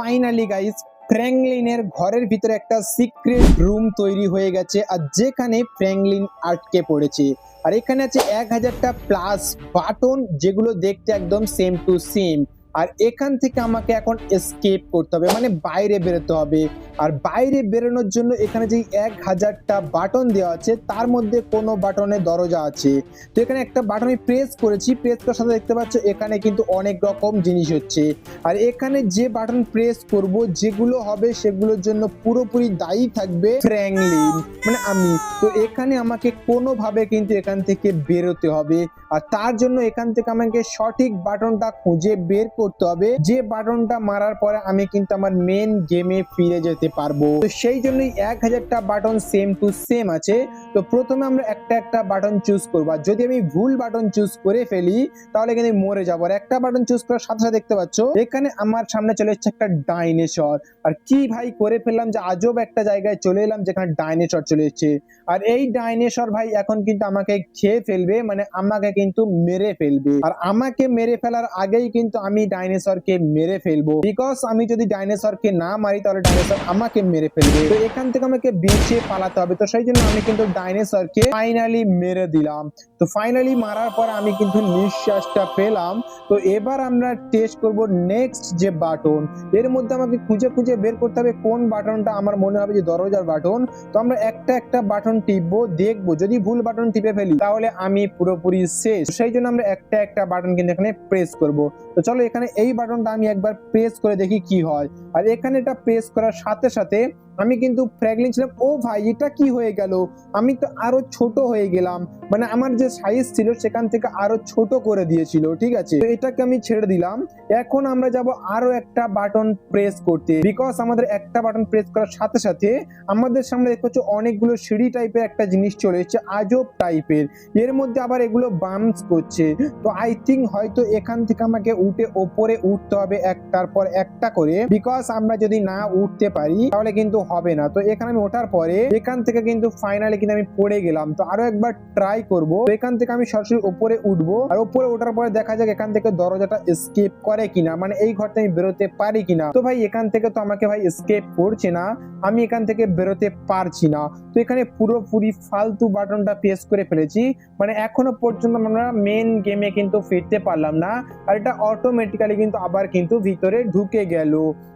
Finally guys ফ্র্যাঙ্কলিনের ঘরের ভিতরে একটা সিক্রেট রুম তৈরি হয়ে গেছে, আর যেখানে ফ্র্যাঙ্কলিন আটকে পড়েছে। আর এখানে আছে এক হাজারটা প্লাস বাটন যেগুলো দেখতে একদম সেম টু সেম আর এখান থেকে আমাকে এখন এসকেপ করতে হবে মানে বাইরে বেরোতে হবে। আর বাইরে বেরোনোর জন্য এখানে যে এক হাজারটা বাটন দেওয়া আছে, তার মধ্যে কোনো বাটনে দরজা আছে। তো এখানে একটা বাটন আমি প্রেস করেছি প্রেস করার সাথে দেখতে পাচ্ছ এখানে কিন্তু অনেক রকম জিনিস হচ্ছে। আর এখানে যে বাটন প্রেস করব, যেগুলো হবে সেগুলোর জন্য পুরোপুরি দায়ী থাকবে ফ্র্যাঙ্কলিন মানে আমি। তো এখানে আমাকে কোনোভাবে কিন্তু এখান থেকে বেরোতে হবে। আর তার জন্য এখান থেকে আমাকে সঠিক বাটনটা খুঁজে বের করতে হবে। যে বাটনটা মারার পরে আমি কিন্তু আমার মেন গেমে ফিরে যেতে পারব। তো সেই জন্যই এক হাজারটা বাটন সেম টু সেম আছে। তো প্রথমে আমরা একটা একটা বাটন চুজ করব। আর যদি আমি ভুল বাটন চুজ করে ফেলি, তাহলে কিন্তু মরে যাব। আর একটা বাটন চুজ করার সাথে সাথে দেখতে পাচ্ছ, এখানে আমার সামনে চলে এসেছে একটা ডাইনেসর আর কি ভাই করে ফেললাম যে আজব একটা জায়গায় চলে এলাম যেখানে ডাইনেসর চলে এসেছে। আর এই ডাইনেসর ভাই এখন কিন্তু আমাকে খেয়ে ফেলবে মানে আমাকে কিন্তু মেরে ফেলবে। আর আমাকে মেরে ফেলার আগেই কিন্তু আমি ডাইনোসরকে মেরে ফেলব। বিকজ আমি যদি ডাইনোসরকে না মারি, তাহলে ডাইনোসর আমাকে মেরে ফেলবে। তো এখান থেকে আমাকে বেঁচে পালাতে হবে। তো সেই জন্য আমি কিন্তু ডাইনোসরকে ফাইনালি মেরে দিলাম। তো ফাইনালি মারার পর আমি কিন্তু নিঃশ্বাসটা পেলাম। তো এবার আমরা টেস্ট করব নেক্সট যে বাটন এর মধ্যে আমাকে খুঁজে খুঁজে বের করতে হবে কোন বাটনটা আমার মনে হবে যে দরজার বাটন তো আমরা একটা একটা বাটন টিপবো, দেখব। যদি ভুল বাটন টিপে ফেলি, তাহলে আমি পুরোপুরি শেষ। সেই জন্য আমরা একটা একটা বাটন কিন্তু এখানে প্রেস করব। তো চলো এখানে এই বাটনটা আমি একবার প্রেস করে দেখি কি হয়। আর এখানে এটা প্রেস করার সাথে সাথে আমি কিন্তু ফ্র্যাগলিন ছিলাম। ও ভাই, এটা কি হয়ে গেল? আমি তো আরও ছোট হয়ে গেলাম। মানে আমার যে সাইজ ছিল, সেখান থেকে আরও ছোট করে দিয়েছিল, ঠিক আছে? তো এটাকে আমি ছেড়ে দিলাম। এখন আমরা যাব আরও একটা বাটন প্রেস করতে। বিকজ আমাদের একটা বাটন প্রেস করার সাথে সাথে আমাদের সামনে দেখতে পাচ্ছ অনেকগুলো সিঁড়ি টাইপের একটা জিনিস চলে এসেছে, আজব টাইপের এর। মধ্যে আবার এগুলো বাম্পস করছে। তো আই থিঙ্ক হয়তো এখান থেকে আমাকে উঠে ওপরে উঠতে হবে একটার পর একটা করে। বিকজ আমরা যদি না উঠতে পারি, তাহলে কিন্তু হবে না। তো এখানে আমি ওঠার পরে এখান থেকে কিন্তু ফাইনালি কিন্তু আমি পড়ে গেলাম। তো আরও একবার ট্রাই করব। এখান থেকে আমি সরাসরি উপরে উঠবো। আর উপরে ওঠার পরে দেখা যাক এখান থেকে দরজাটা স্কেপ করে কিনা। মানে এই ঘর থেকে আমি বেরোতে পারি কিনা। তো ভাই, এখান থেকে তো আমাকে ভাই স্কেপ করছে না। আমি এখান থেকে বেরোতে পারছি না। তো এখানে পুরোপুরি ফালতু বাটনটা প্রেস করে ফেলেছি। মানে এখনও পর্যন্ত আমরা মেন গেমে কিন্তু ফিরতে পারলাম না। আর এটা অটোমেটিক্যালি কিন্তু আবার কিন্তু ভিতরে ঢুকে গেল।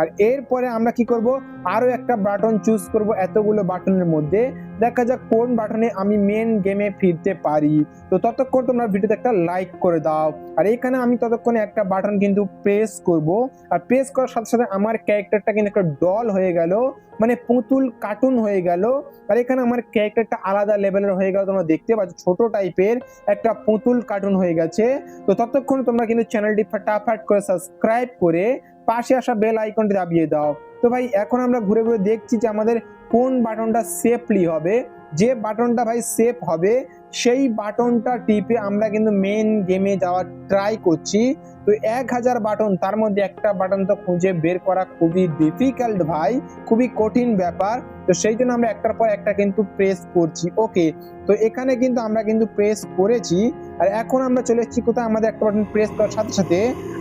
আর এরপরে আমরা কি করব? আরও একটা বাটন চুজ করব এতগুলো বাটনের মধ্যে। দেখা যাক কোন বাটনে আমি মেন গেমে ফিরতে পারি। তো ততক্ষণ তোমরা ভিডিওতে একটা লাইক করে দাও। আর এখানে আমি ততক্ষণে একটা বাটন কিন্তু প্রেস করব। আর প্রেস করার সাথে সাথে আমার ক্যারেক্টারটা কিন্তু একটা ডল হয়ে গেল। মানে পুতুল কার্টুন হয়ে গেল। আর এখানে আমার ক্যারেক্টারটা আলাদা লেভেলের হয়ে গেল। তোমরা দেখতে পাচ্ছ ছোট টাইপের একটা পুতুল কার্টুন হয়ে গেছে। তো ততক্ষণ তোমরা কিন্তু চ্যানেলটি ফাটাফাট করে সাবস্ক্রাইব করে পাশে আসা বেল আইকনটি দাবিয়ে দাও। তো ভাই, এখন আমরা ঘুরে ঘুরে দেখছি যে আমাদের কোন বাটনটা সেফলি হবে। যে বাটনটা ভাই সেফ হবে, সেই বাটনটা টিপে আমরা কিন্তু মেন গেমে যাওয়ার ট্রাই করছি। তো এক হাজার বাটন, তার মধ্যে একটা বাটন তো খুঁজে বের করা খুবই ডিফিকাল্ট ভাই, খুবই কঠিন ব্যাপার। তো সেই জন্য আমরা একটার পর একটা কিন্তু প্রেস করছি ওকে তো এখানে কিন্তু আমরা কিন্তু প্রেস করেছি, আর এখন আমরা চলে এসেছি কোথায়? আমাদের একটা বাটন প্রেস করার সাথে সাথে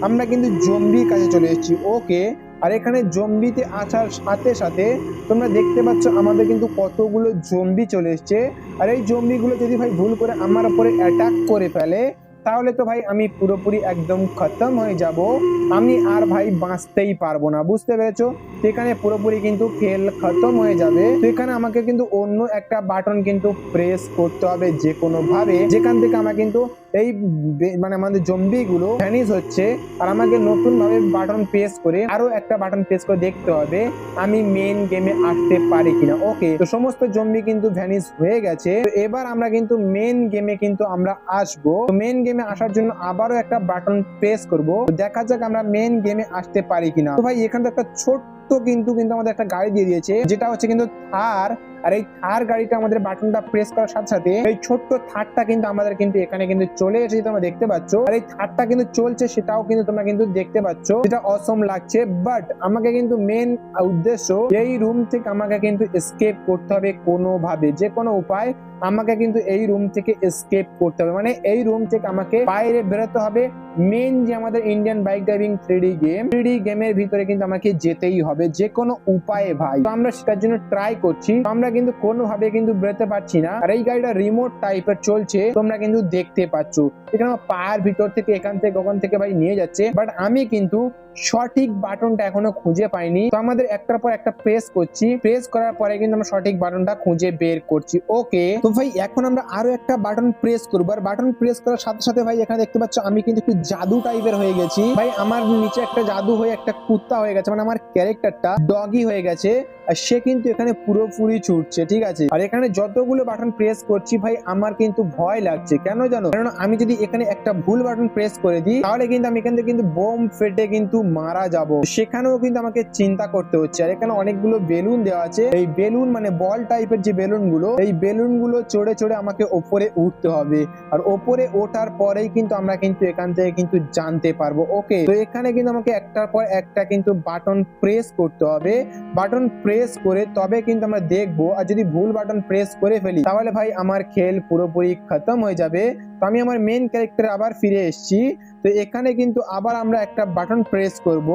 আমরা কিন্তু জম্বির কাছে চলে এসেছি ওকে আর এখানে জম্বিতে আসার সাথে সাথে তোমরা দেখতে পাচ্ছ আমাদের কিন্তু কতগুলো জম্বি চলে এসছে। আর এই জম্বিগুলো যদি ভাই ভুল করে আমার উপরে অ্যাটাক করে ফেলে তাহলে তো ভাই আমি পুরোপুরি একদম খতম হয়ে যাব। আমি আর ভাই বাঁচতেই পারব না, বুঝতে পেরেছ? তো এখানে পুরোপুরি কিন্তু খেল খতম হয়ে যাবে। তো এখানে আমাকে কিন্তু অন্য একটা বাটন কিন্তু প্রেস করতে হবে যে কোনো ভাবে যেখান থেকে আমার কিন্তু এই মানে আমাদের জম্বি গুলো ভ্যানিশ হচ্ছে। আর আমাকে নতুন ভাবে বাটন প্রেস করে আরও একটা বাটন প্রেস করে দেখতে হবে, আমি মেন গেমে আসতে পারি কিনা। ওকে তো সমস্ত জম্বি কিন্তু ভ্যানিশ হয়ে গেছে। এবার আমরা কিন্তু মেন গেমে কিন্তু আমরা আসব। মেন গেমে আসার জন্য আবারও একটা বাটন প্রেস করব। দেখা যাক আমরা মেন গেমে আসতে পারি কিনা। তো ভাই, এখানে একটা ছোট্ট কিন্তু কিন্তু আমাদের একটা গাড়ি দিয়ে দিয়েছে, যেটা হচ্ছে কিন্তু থার আর এই থার গাড়িটা আমাদের বাটনটা প্রেস করার সাথে সাথে এই ছোট্ট থারটা কিন্তু আমাদের কিন্তু এখানে কিন্তু চলে এসেছে, তোমরা দেখতে পাচ্ছ। আর এই থারটা কিন্তু চলছে, সেটাও কিন্তু তোমরা কিন্তু দেখতে পাচ্ছ। সেটা অসম লাগছে বাট আমাকে কিন্তু মেন উদ্দেশ্য এই রুম থেকে আমাকে কিন্তু এসকেপ করতে হবে কোনোভাবে, যে কোনো উপায় আমাকে কিন্তু এই রুম থেকে এসকেপ করতে হবে। মানে এই রুম থেকে আমাকে বাইরে বেরোতে হবে। মেন যে আমাদের Indian bike driving three D game three D গেমের ভিতরে কিন্তু আমাকে যেতেই হবে, যে কোনো উপায়ে ভাই। তো আমরা সেটার জন্য ট্রাই করছি। তো আমরা কিন্তু কোনোভাবে কিন্তু বেরোতে পারছি না। আর এই গাড়িটা রিমোট টাইপের চলছে, তোমরা কিন্তু দেখতে পাচ্ছ। এখানে আমার পায়ের ভিতর থেকে, এখান থেকে, ওখান থেকে ভাই নিয়ে যাচ্ছে। বাট আমি কিন্তু সঠিক বাটনটা এখনও খুঁজে পাইনি। তো আমাদের একটার পর একটা প্রেস করছি। প্রেস করার পরে কিন্তু আমরা সঠিক বাটনটা খুঁজে বের করছি। ওকে তো ভাই, এখন আমরা আরও একটা বাটন প্রেস করব। আর বাটন প্রেস করার সাথে সাথে ভাই, এখানে দেখতে পাচ্ছ আমি কিন্তু একটু জাদু টাইপের হয়ে গেছি। ভাই, আমার নিচে একটা জাদু হয়ে, একটা কুত্তা হয়ে গেছে। মানে আমার ক্যারেক্টারটা ডগি হয়ে গেছে। আর সে কিন্তু এখানে পুরোপুরি ছুটছে ঠিক আছে? আর এখানে যতগুলো বাটন প্রেস করছি ভাই, আমার কিন্তু ভয় লাগছে। কেন জানো? কারণ আমি যদি এখানে একটা ভুল বাটন প্রেস করে দিই, তাহলে কিন্তু আমি এখান থেকে কিন্তু বোম ফেটে কিন্তু মারা যাব। সেখানেও কিন্তু আমাকে চিন্তা করতে হচ্ছে। আর এখানে অনেকগুলো বেলুন দেওয়া আছে। এই বেলুন মানে বল টাইপের যে বেলুনগুলো এই বেলুনগুলো চড়ে চড়ে আমাকে ওপরে উঠতে হবে। আর ওপরে ওঠার পরেই কিন্তু আমরা কিন্তু এখান থেকে কিন্তু জানতে পারব। ওকে তো এখানে কিন্তু আমাকে একটার পর একটা কিন্তু বাটন প্রেস করতে হবে। বাটন প্রেস করে তবে কিন্তু আমরা দেখব আর যদি ভুল বাটন প্রেস করে ফেলি, তাহলে ভাই আমার খেল পুরোপুরি খতম হয়ে যাবে। তো আমি আমার মেন ক্যারেক্টার আবার ফিরে এসেছি। তো এখানে কিন্তু আবার আমরা একটা বাটন প্রেস করব।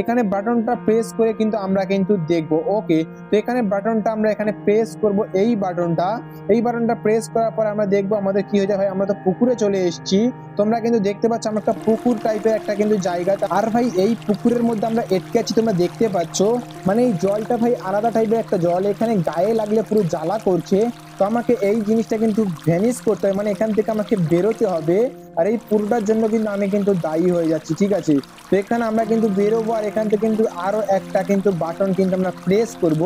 এখানে বাটনটা প্রেস করে কিন্তু আমরা কিন্তু দেখব। ওকে তো এখানে বাটনটা আমরা এখানে প্রেস করব এই বাটনটা এই বাটনটা প্রেস করার পর আমরা দেখব আমাদের কি হয়ে যায় আমরা তো পুকুরে চলে এসেছি। তোমরা কিন্তু দেখতে পাচ্ছ আমরা একটা পুকুর টাইপের একটা কিন্তু জায়গা। আর ভাই এই পুকুরের মধ্যে আমরা এটকে আছি তোমরা দেখতে পাচ্ছ। মানে এই জলটা ভাই আলাদা টাইপের একটা জল। এখানে গায়ে লাগলে পুরো জ্বালা করছে। তো আমাকে এই জিনিসটা কিন্তু ভ্যানিশ করতে হবে। মানে এখান থেকে আমাকে বেরোতে হবে। আর এই পুরোটার জন্য কিন্তু আমি কিন্তু দায়ী হয়ে যাচ্ছি, ঠিক আছে? তো এখানে আমরা কিন্তু বেরোবো আর এখান থেকে কিন্তু আরও একটা কিন্তু বাটন কিন্তু আমরা প্রেস করব।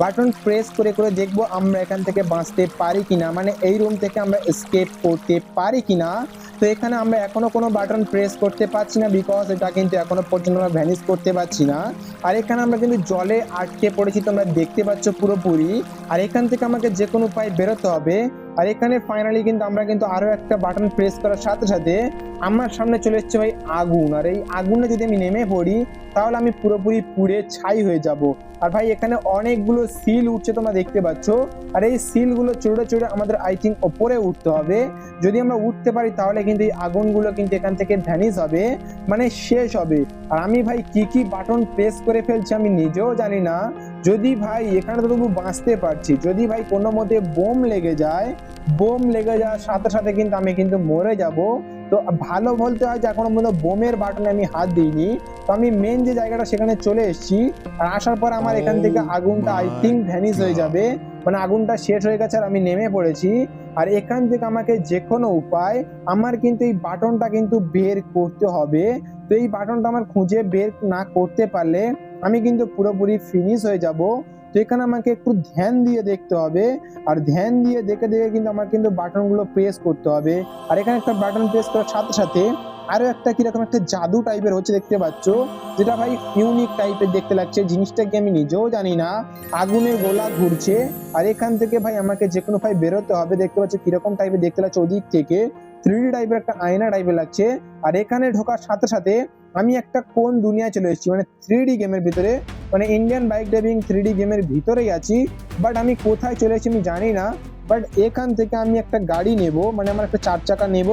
বাটন প্রেস করে করে দেখব আমরা এখান থেকে বাঁচতে পারি কিনা মানে এই রুম থেকে আমরা স্কেপ করতে পারি কিনা। তো এখানে আমরা এখনও কোনো বাটন প্রেস করতে পারছি না বিকজ এটা কিন্তু এখনও পর্যন্ত আমরা ভ্যানিশ করতে পারছি না। আর এখানে আমরা কিন্তু জলে আটকে পড়েছি, তোমরা দেখতে পাচ্ছ পুরোপুরি। আর এখান থেকে আমাকে যে কোনো উপায় বেরোতে হবে। আর এখানে ফাইনালি কিন্তু আমরা কিন্তু আরও একটা বাটন প্রেস করার সাথে সাথে আমার সামনে চলে এসছে ভাই আগুন। আর এই আগুনে যদি আমি নেমে পড়ি, তাহলে আমি পুরোপুরি পুড়ে ছাই হয়ে যাব। আর ভাই, এখানে অনেকগুলো সিল উঠছে তোমরা দেখতে পাচ্ছ। আর এই সিলগুলো চড়ে চড়ে আমাদের আই থিঙ্ক ওপরে উঠতে হবে। যদি আমরা উঠতে পারি, তাহলে কিন্তু এই আগুনগুলো কিন্তু এখান থেকে ভ্যানিশ হবে মানে শেষ হবে। আর আমি ভাই, কি কি বাটন প্রেস করে ফেলছি আমি নিজেও জানি না। যদি ভাই এখানে তো তবু বাঁচতে পারছি। যদি ভাই কোনো মতে বোম লেগে যায় বোম লেগে যাওয়ার সাথে সাথে কিন্তু আমি কিন্তু মরে যাব। তো ভালো বলতে হয় যে এখনও পর্যন্ত বোমের বাটনে আমি হাত দিইনি। তো আমি মেন যে জায়গাটা সেখানে চলে এসেছি। আর আসার পর আমার এখান থেকে আগুনটা আই থিঙ্ক ভ্যানিশ হয়ে যাবে। মানে আগুনটা শেষ হয়ে গেছে আর আমি নেমে পড়েছি। আর এখান থেকে আমাকে যে কোনো উপায় আমার কিন্তু এই বাটনটা কিন্তু বের করতে হবে। তো এই বাটনটা আমার খুঁজে বের না করতে পারলে আমি কিন্তু পুরোপুরি ফিনিশ হয়ে যাব। তো এখানে আমাকে একটু ধ্যান দিয়ে দেখতে হবে। আর ধ্যান দিয়ে দেখে দেখে কিন্তু আমার কিন্তু বাটনগুলো প্রেস করতে হবে। আর এখানে একটা বাটন প্রেস করার সাথে সাথে আরও একটা কীরকম একটা জাদু টাইপের হচ্ছে দেখতে পাচ্ছ। যেটা ভাই ইউনিক টাইপের দেখতে লাগছে। জিনিসটা কি আমি নিজেও জানি না। আগুনের গোলা ঘুরছে। আর এখান থেকে ভাই আমাকে যে কোনো ভাই বেরোতে হবে। দেখতে পাচ্ছ কীরকম টাইপের দেখতে লাগছে ওদিক থেকে। থ্রি টাইপের একটা আয়না টাইপের লাগছে। আর এখানে ঢোকার সাথে সাথে আমি একটা কোন দুনিয়ায় চলে এসেছি মানে থ্রি গেমের ভিতরে। মানে ইন্ডিয়ান বাইক ড্রাইভিং থ্রি গেমের ভিতরেই আছি বাট আমি কোথায় চলে এসেছি আমি জানি না। বাট এখান থেকে আমি একটা গাড়ি নেব মানে আমার একটা চার চাকা নেব,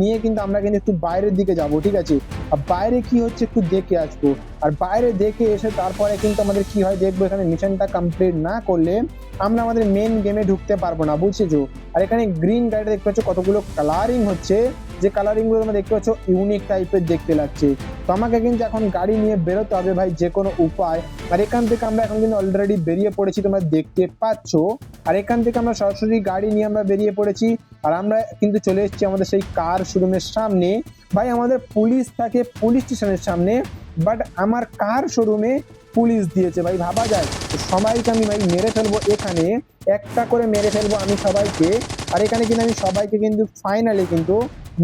নিয়ে কিন্তু আমরা কিন্তু একটু বাইরের দিকে যাব, ঠিক আছে? আর বাইরে কি হচ্ছে একটু দেখে আসব। আর বাইরে দেখে এসে তারপরে কিন্তু আমাদের কি হয়, দেখব এখানে মিশনটা কমপ্লিট না করলে আমরা আমাদের মেন গেমে ঢুকতে পারব না, বুঝেছ? আর এখানে গ্রিন গাড়িটা দেখতে পাচ্ছ, কতগুলো কালারিং হচ্ছে। যে কালারিংগুলো তোমরা দেখতে পাচ্ছ ইউনিক টাইপের দেখতে লাগছে। তো আমাকে কিন্তু এখন গাড়ি নিয়ে বেরোতে হবে ভাই যে কোনো উপায়। আর এখান থেকে আমরা এখন কিন্তু অলরেডি বেরিয়ে পড়েছি, তোমরা দেখতে পাচ্ছ। আর এখান থেকে আমরা সরাসরি গাড়ি নিয়ে আমরা বেরিয়ে পড়েছি। আর আমরা কিন্তু চলে এসেছি আমাদের সেই কার শোরুমের সামনে। ভাই, আমাদের পুলিশ থাকে পুলিশ স্টেশনের সামনে বাট আমার কার শোরুমে পুলিশ দিয়েছে ভাই, ভাবা যায়। সবাইকে আমি ভাই মেরে ফেলব এখানে, একটা করে মেরে ফেলব আমি সবাইকে। আর এখানে কিন্তু আমি সবাইকে কিন্তু ফাইনালি কিন্তু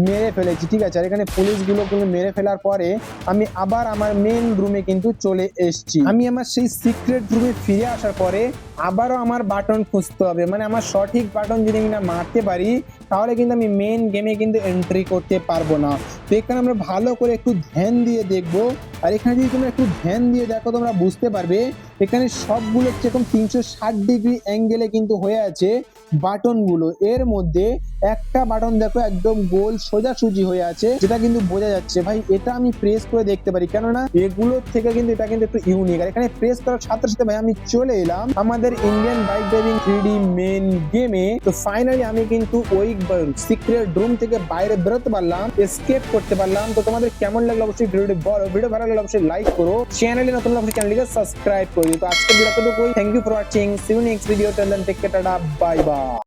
মেরে ফেলেছি, ঠিক আছে? আর এখানে পুলিশগুলো কিন্তু মেরে ফেলার পরে আমি আবার আমার মেন রুমে কিন্তু চলে এসেছি। আমি আমার সেই সিক্রেট রুমে ফিরে আসার পরে আবারও আমার বাটন খুঁজতে হবে। মানে আমার সঠিক বাটন যদি আমি না মারতে পারি, তাহলে কিন্তু আমি মেন গেমে কিন্তু এন্ট্রি করতে পারব না। তো এখানে আমরা ভালো করে একটু ধ্যান দিয়ে দেখব। আর এখানে যদি তোমরা একটু ধ্যান দিয়ে দেখো, তোমরা বুঝতে পারবে, এখানে সবগুলো যেরকম তিনশো ষাট ডিগ্রি অ্যাঙ্গেলে কিন্তু হয়ে আছে বাটনগুলো এর মধ্যে একটা বাটন দেখো একদম গোল সোজাসুজি হয়ে আছে, যেটা কিন্তু বোঝা যাচ্ছে। ভাই, এটা আমি প্রেস করে দেখতে পারি। কেননা, এগুলোর থেকে কিন্তু এটা কিন্তু একটু ইউনিক আর এখানে প্রেস করার সাথে সাথে, ভাই, আমি চলে এলাম আমাদের Indian bike driving three main গেমে তো ফাইনালি আমি কিন্তু ওই সিক্রেট রুম থেকে বাইরে বেরোতে পারলাম এসকেপ করতে পারলাম। তো তোমাদের কেমন লাগল অবশ্যই ভিডিওটি বলো। ভিডিও ভালো লাগলে অবশ্যই লাইক করো। চ্যানেলে নতুন লাগলে চ্যানেলটিকে সাবস্ক্রাইব করো তো আজকে ভিডিওটা তো thank you for watching see you next video till then take tata. Bye bye